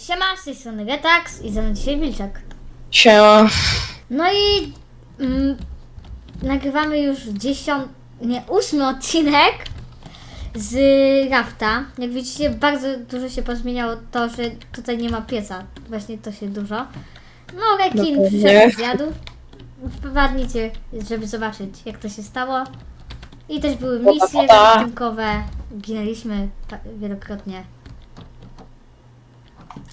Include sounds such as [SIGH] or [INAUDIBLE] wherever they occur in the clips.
Siema, z tej strony Getax i ze mną dzisiaj Wilczek. Siema. No i mm, nagrywamy już dziesiąt, nie, ósmy odcinek z Rafta. Jak widzicie, bardzo dużo się pozmieniało to, że tutaj nie ma pieca. Właśnie to się dużo. No, rekin Dokładnie. przyszedł zjadł. Wpadnijcie, żeby zobaczyć, jak to się stało. I też były misje ratunkowe. Ginęliśmy wielokrotnie.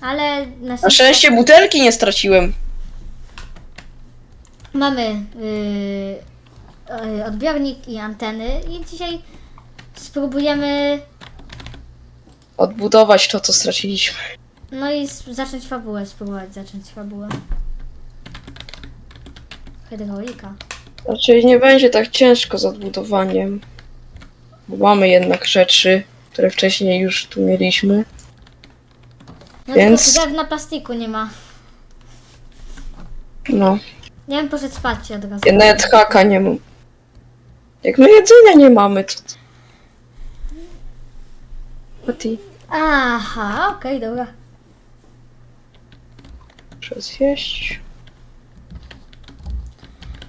Ale na Na szczęście butelki nie straciłem. Mamy yy, yy, odbiornik i anteny i dzisiaj spróbujemy Odbudować to, co straciliśmy. no i s- zacząć fabułę, spróbować zacząć fabułę. Hydraulika. Raczej nie będzie tak ciężko z odbudowaniem. Bo mamy jednak rzeczy, które wcześniej już tu mieliśmy. No Więc- tylko drewna plastiku nie ma. No. Nie wiem, poszedł spać od razu. Ja nawet haka nie mam. Jak my jedzenia nie mamy, to... A ty? Aha, okej, dobra. Muszę zjeść.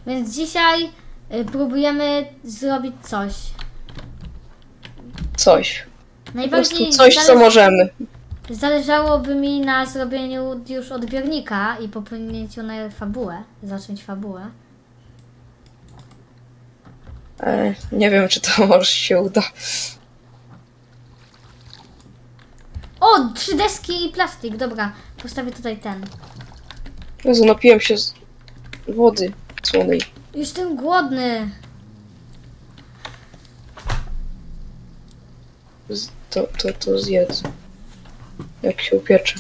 Więc dzisiaj y, próbujemy zrobić coś. Coś. Po Najbardziej prostu coś, co możemy. Zależałoby mi na zrobieniu już odbiornika i popłynięciu na fabułę, zacząć fabułę. E, nie wiem, czy to [LAUGHS] może się uda. O, trzy deski i plastik, dobra. Postawię tutaj ten. Jezu, napiłem się z wody słonej. Jestem głodny. Z- To, to, to zjedz. Jak się upiecze.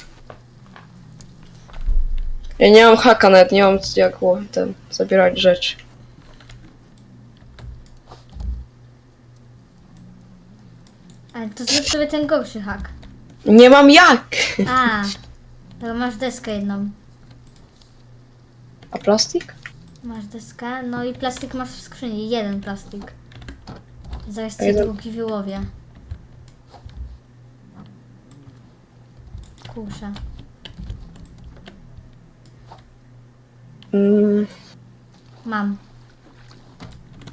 Ja nie mam haka nawet, nie mam jak ten, zabierać rzeczy. Ale to zrób sobie ten gorszy hak. Nie mam jak! A, to masz deskę jedną. A plastik? Masz deskę, no i plastik masz w skrzyni. Jeden plastik. Zaraz A ci jeden- drugi wyłowię. Kurczę. Mm, Mam.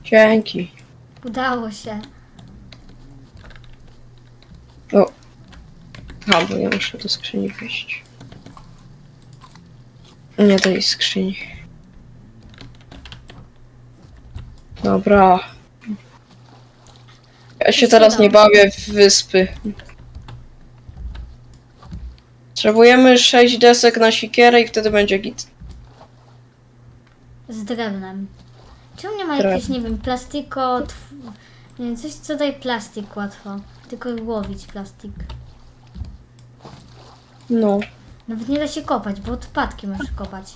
dzięki. Udało się. O. A, bo ja muszę do skrzyni wejść. Nie do jej skrzyni. Dobra. Ja się teraz nie bawię w wyspy. Potrzebujemy 6 desek na sikierę i wtedy będzie git. Z drewnem. Czemu nie ma Drewno. jakiegoś, nie wiem, plastiko... Tw... Nie wiem, coś co daje plastik łatwo. Tylko łowić plastik. No. Nawet nie da się kopać, bo odpadki masz kopać.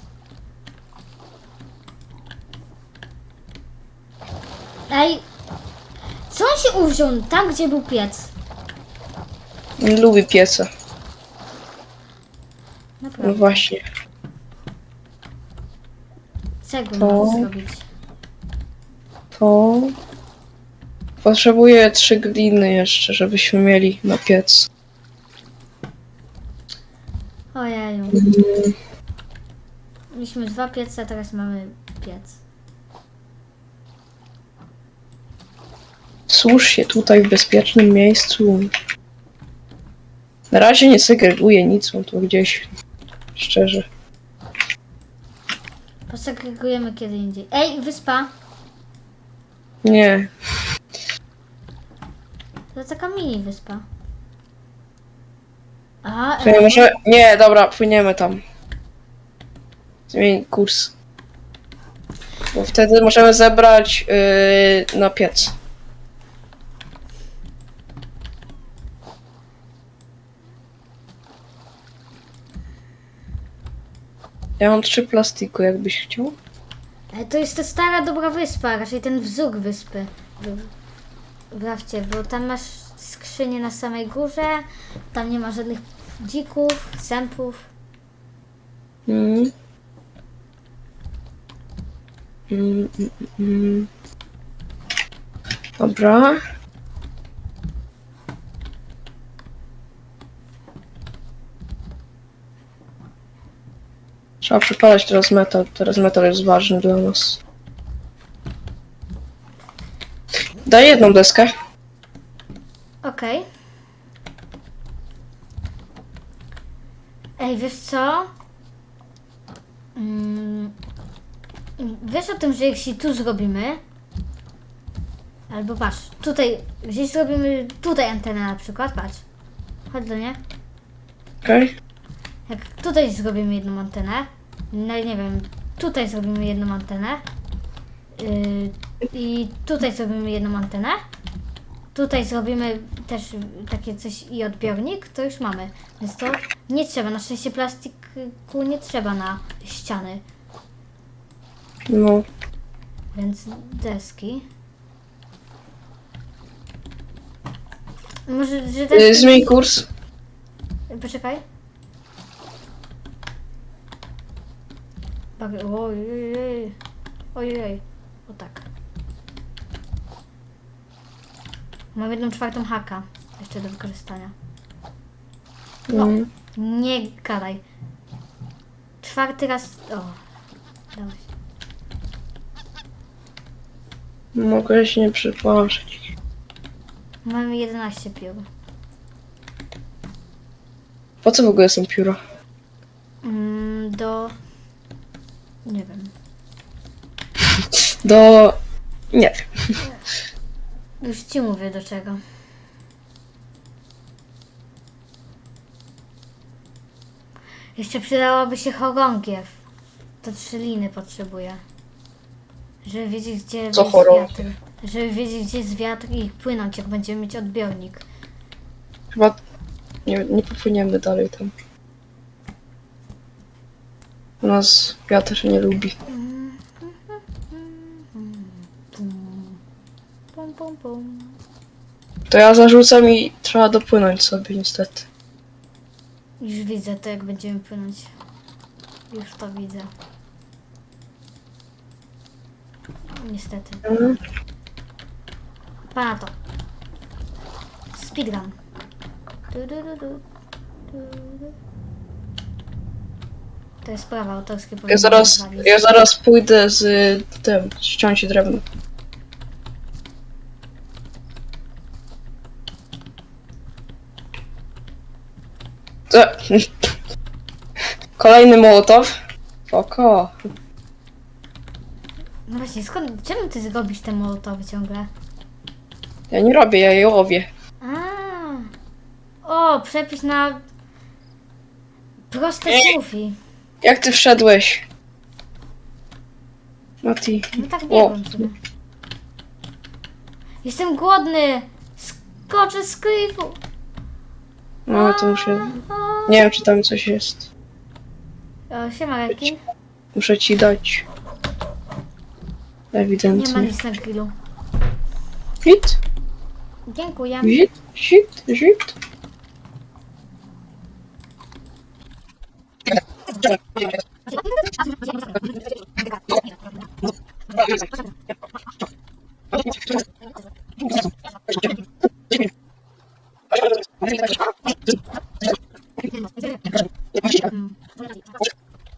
Ej! Co on się uwziął? Tam, gdzie był piec. Lubię piece. No Naprawdę. właśnie. Cegły To- zrobić. To... Potrzebuję trzy gliny jeszcze, żebyśmy mieli na piec. Ojeju. Mieliśmy dwa piece, teraz mamy piec. Służ się tutaj w bezpiecznym miejscu. Na razie nie segreguję nic, mam tu gdzieś. Szczerze. Posegregujemy kiedy indziej. Ej, wyspa! Nie. To taka mini wyspa. A, nie, może... nie, dobra, płyniemy tam. Zmień kurs. Bo wtedy możemy zebrać yy, na piec. Ja mam trzy plastiku, jakbyś chciał. Ale to jest ta stara dobra wyspa, raczej ten wzór wyspy. Wrawcie, bo tam masz skrzynię na samej górze, tam nie ma żadnych dzików, sępów. Mm. Mm, mm, mm. Dobra. Trzeba przepalać teraz metal. Teraz metal jest ważny dla nas. Daj jedną deskę. Okej. Ej, wiesz co? Mm, wiesz o tym, że jeśli tu zrobimy, albo patrz, tutaj, gdzieś zrobimy tutaj antenę na przykład, patrz. Chodź do mnie. Okej. Jak tutaj zrobimy jedną antenę, no nie wiem, tutaj zrobimy jedną antenę yy, i tutaj zrobimy jedną antenę, tutaj zrobimy też takie coś i odbiornik, to już mamy. Więc to nie trzeba, na szczęście plastiku nie trzeba na ściany, No. więc deski. Może, że też... zmień kurs. Poczekaj. Bag- Ojej. Ojej. O tak. Mam jedną czwartą haka jeszcze do wykorzystania. No. Mm. Nie gadaj. Czwarty raz. O. Się. Mogę się nie przypatrzeć. Mamy 11 piór. Po co w ogóle są pióra? Mm, do. Nie wiem. Do... Nie. Już ci mówię do czego. Jeszcze przydałoby się chorągiew. To trzy liny potrzebuję. Żeby wiedzieć gdzie Co jest chorągiew? wiatr. Żeby wiedzieć gdzie jest wiatr i płynąć jak będziemy mieć odbiornik. Chyba... Nie, nie popłyniemy dalej tam. Nas wiatr nie lubi. To ja zarzucam i trzeba dopłynąć sobie niestety. Już widzę to jak będziemy płynąć. Już to widzę. Niestety. Pana to. Speedrun. Du, du, du, du. Du, du. To jest prawa autorskie. Ja powinno zaraz, ja zaraz pójdę z tym, ściąć drewno. Co? Kolejny mołotow. Oko. No właśnie, skąd, czemu ty zrobisz te molotowy ciągle? Ja nie robię, ja je łowię. A. O, przepis na proste Ej. Jak ty wszedłeś? Mati. No tak biegłem sobie. Jestem głodny! Skoczę z klifu! No to muszę... Nie wiem, czy tam coś jest. O, siema Rekin. Muszę ci dać. Nie ma Ewidentnie. nic na grillu. Hit, Dziękuję. hit, hit, hit.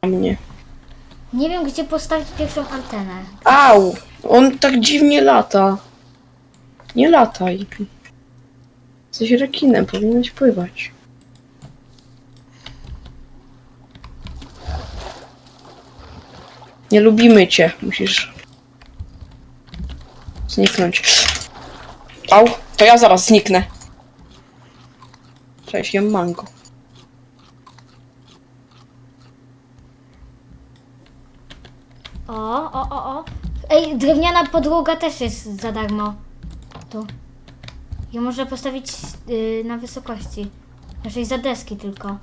Mnie. Nie wiem, gdzie postawić pierwszą antenę. Au! On tak dziwnie lata. Nie lataj. Jesteś rekinem, powinieneś pływać. Nie lubimy cię, musisz zniknąć. Au, to ja zaraz zniknę. Cześć, jem mango. O, o, o, o. Ej, drewniana podłoga też jest za darmo. Tu. Ją można postawić y, na wysokości. Raczej za deski tylko.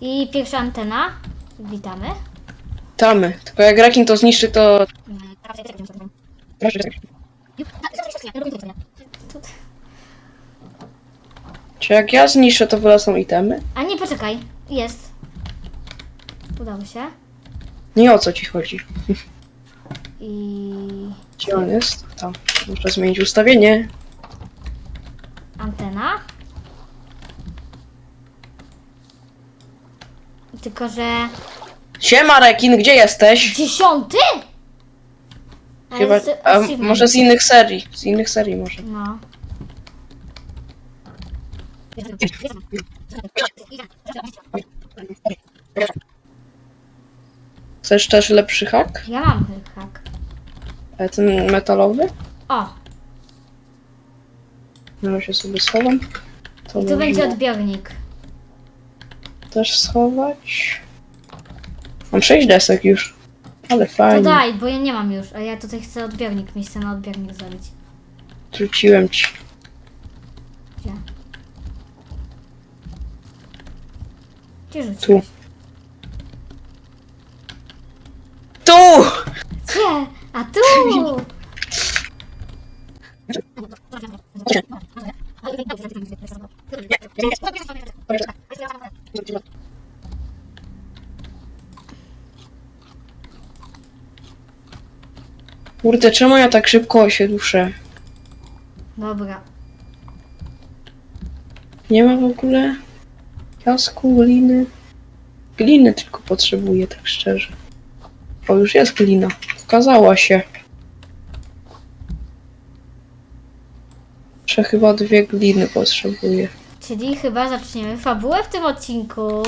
I pierwsza antena. Witamy. Tamy. Tylko jak rekin to zniszczy, to... Tu- Czy jak ja zniszczę, to wylecą itemy? A nie, poczekaj. Jest. Udało się. Nie o co ci chodzi. I Gdzie on jest? Tam. Muszę zmienić ustawienie. antena. Tylko, że Siema Rekin, gdzie jesteś? Dziesiąty? A Chyba, jest a, achievement. może z innych serii. Z innych serii może. No. Chcesz też lepszy hak? Ja mam hak. E, Ten metalowy? O, No się sobie schowam. To i tu będzie odbiornik. też schować. Mam sześć desek już. Ale To fajnie. daj, bo ja nie mam już, a ja tutaj chcę odbiornik, miejsce na odbiornik zrobić. Rzuciłem ci. Gdzie? Gdzie rzuciłeś? Tu. Tu! Gdzie? A tu! [LAUGHS] Kurde, czemu ja tak szybko się duszę? Dobra. Nie ma w ogóle piasku, gliny. Gliny tylko potrzebuję, tak szczerze. O, już jest glina. Okazała się. Że chyba dwie gliny potrzebuję. Czyli chyba zaczniemy fabułę w tym odcinku.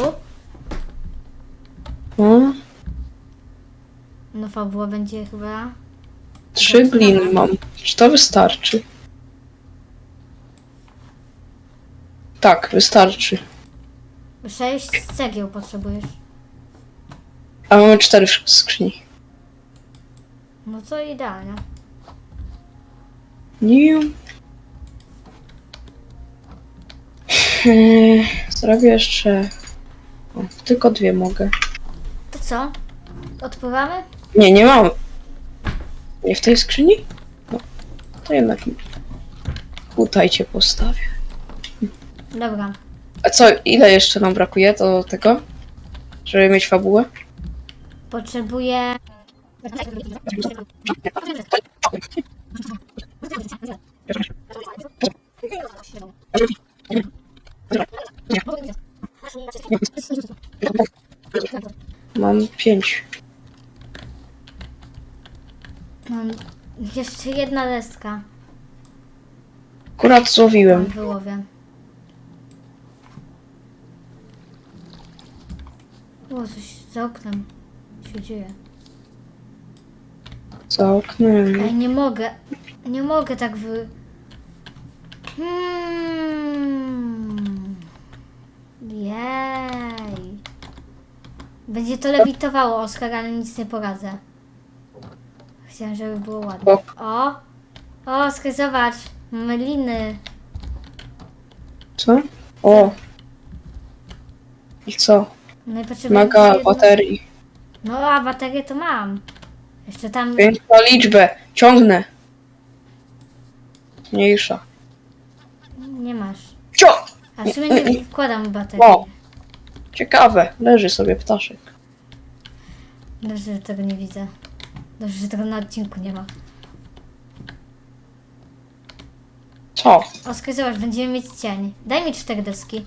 No, No fabuła będzie chyba... trzy gliny mam. Czy to wystarczy? Tak, wystarczy. Sześć cegieł potrzebujesz. A mamy cztery w skrzyni. No to idealnie. Nie. Eee, Zrobię jeszcze. O, tylko dwie mogę. To co? Odpływamy? Nie, nie mam. Nie w tej skrzyni? No, to jednak tutaj cię postawię. Dobra. A co, ile jeszcze nam brakuje do tego? Żeby mieć fabułę? Potrzebuję... Mam pięć. Mam jeszcze jedna deska. Akurat złowiłem. Wyłowię. O, coś za oknem się dzieje. Za oknem. Ej, nie mogę. Nie mogę tak wy... Hmm. Jej. Będzie to lewitowało, Oskar, ale nic nie poradzę. Chciałem, żeby było ładnie. O! O, Oskar, zobacz. Mamy liny. co? O. I co? No i potrzebuję Maga jedno- baterii. No, a baterię to mam. Jeszcze tam... Pięć na liczbę. Ciągnę. Mniejsza. Nie masz. Cio! A w sumie nie wkładam baterię. O! Ciekawe. Leży sobie ptaszek. Dobrze, że tego nie widzę. Dobrze, że tego na odcinku nie ma. Co? Oskar, zobacz, będziemy mieć cień. Daj mi cztery deski.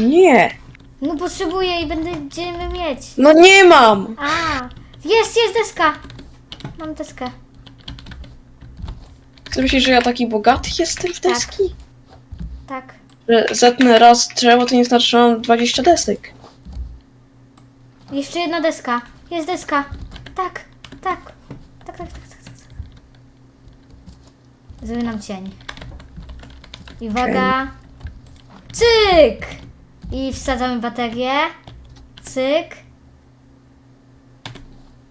Nie. No potrzebuję i będziemy mieć. No nie mam. A, jest, jest deska. Mam deskę. Ty myślisz, że ja taki bogaty jestem w Tak. deski? Tak. Że zetnę raz drzewo, to nie znaczy, że mam 20 desek. Jeszcze jedna deska. Jest deska. Tak, tak. Tak, tak, tak, tak, tak. Zrobię nam cień. I uwaga. Cyk! I wsadzamy baterię. Cyk.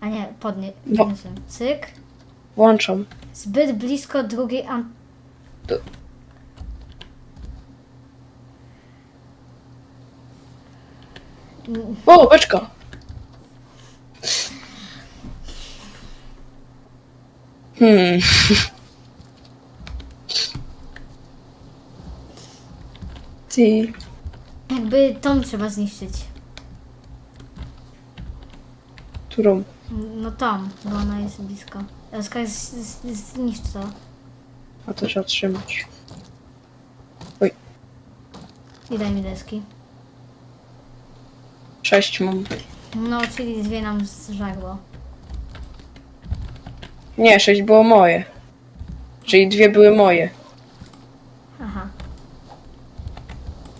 A nie, podnie. No. podniosłem. Cyk. Włączam. Zbyt blisko drugiej an... To- Mm, O, beczka. Hmm. [LAUGHS] Ty. Jakby tą trzeba zniszczyć. Którą? No tą, bo ona jest blisko. Oskar z- z- zniszcz to. A to trzeba trzymać. I daj mi deski. Sześć mam. No, czyli dwie nam zżarło. Nie, sześć było moje. Czyli dwie były moje. Aha.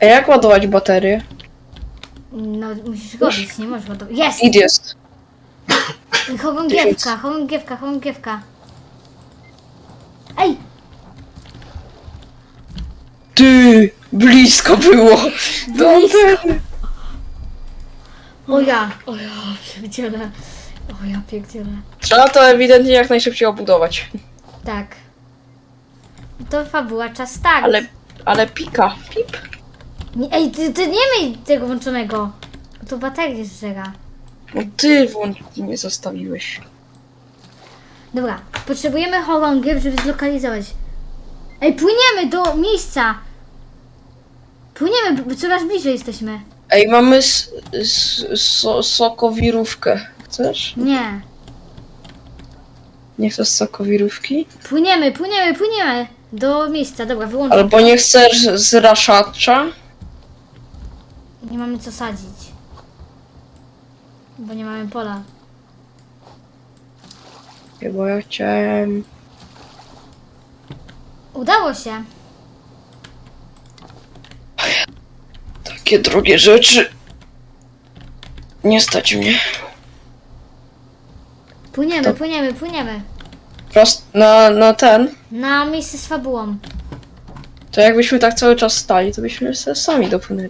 A jak ładować baterię? No, musisz robić, nie możesz ładować. Jest! Id jest. [COUGHS] Chorągiewka, chorągiewka, chorągiewka. Ej! Ty! Blisko było! Do anteny. O ja! O ja pierdzielę. O ja pierdzielę. Trzeba to ewidentnie jak najszybciej obudować. Tak. To fabuła, czas start. Ale, ale pika. Pip. Nie, ej, ty, ty nie miej tego włączonego. Bo to baterię zżera. No ty włącz mnie zostawiłeś. Dobra, potrzebujemy chorągiew, żeby zlokalizować. Ej, płyniemy do miejsca! Płyniemy, b- coraz bliżej jesteśmy. Ej, mamy s, s, so, sokowirówkę. Chcesz? Nie. Nie chcesz sokowirówki? Płyniemy, płyniemy, płyniemy do miejsca. Dobra, wyłączam. Albo nie chcesz zraszacza? Nie mamy co sadzić. Bo nie mamy pola. Bo ja chciałem... Udało się. Takie drogie rzeczy. Nie stać mnie. Płyniemy, To- płyniemy, płyniemy. Prost na, na ten. Na miejsce z fabułą. To jakbyśmy tak cały czas stali, to byśmy se sami dopłynęli.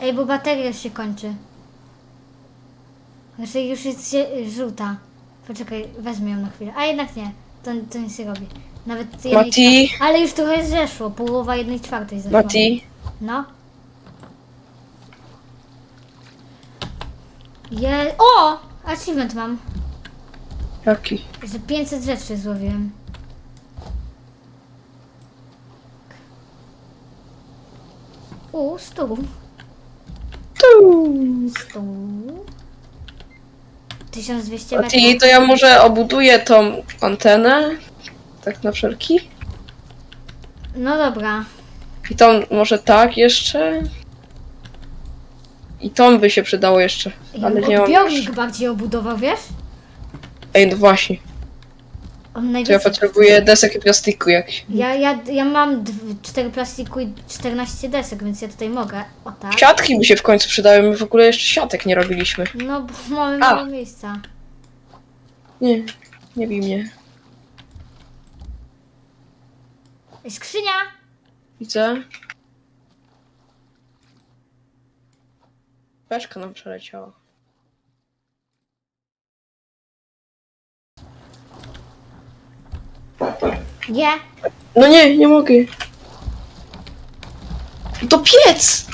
Ej, bo bateria się kończy. Znaczy już jest zie- żółta. Poczekaj, wezmę ją na chwilę. A jednak nie. To, to nic nie robi. Nawet jednej Mati? Ale już trochę zeszło. Połowa jednej czwartej zeszła. Mati, No. Je... O! Achievement mam. jaki? Że 500 rzeczy złowiłem. U, stół. Tu. Stół. 1200 Mati, metrów. to ja może obuduję tą antenę. Tak na wszelki. No dobra. I tą może tak jeszcze. I tą by się przydało jeszcze. Ale nie mam. Odbiornik bardziej obudował, wiesz? Ej, no właśnie. On To ja najwięcej... potrzebuję desek i plastiku jakiś. Ja, ja, ja mam 4 plastiku i 14 desek, więc ja tutaj mogę. O tak. Siatki by się w końcu przydały. My w ogóle jeszcze siatek nie robiliśmy. No, bo mamy A. mało miejsca. Nie, nie bij mnie. Ej, Skrzynia! Widzę. Beczka nam przeleciała. Nie! No nie, nie mogę. To piec!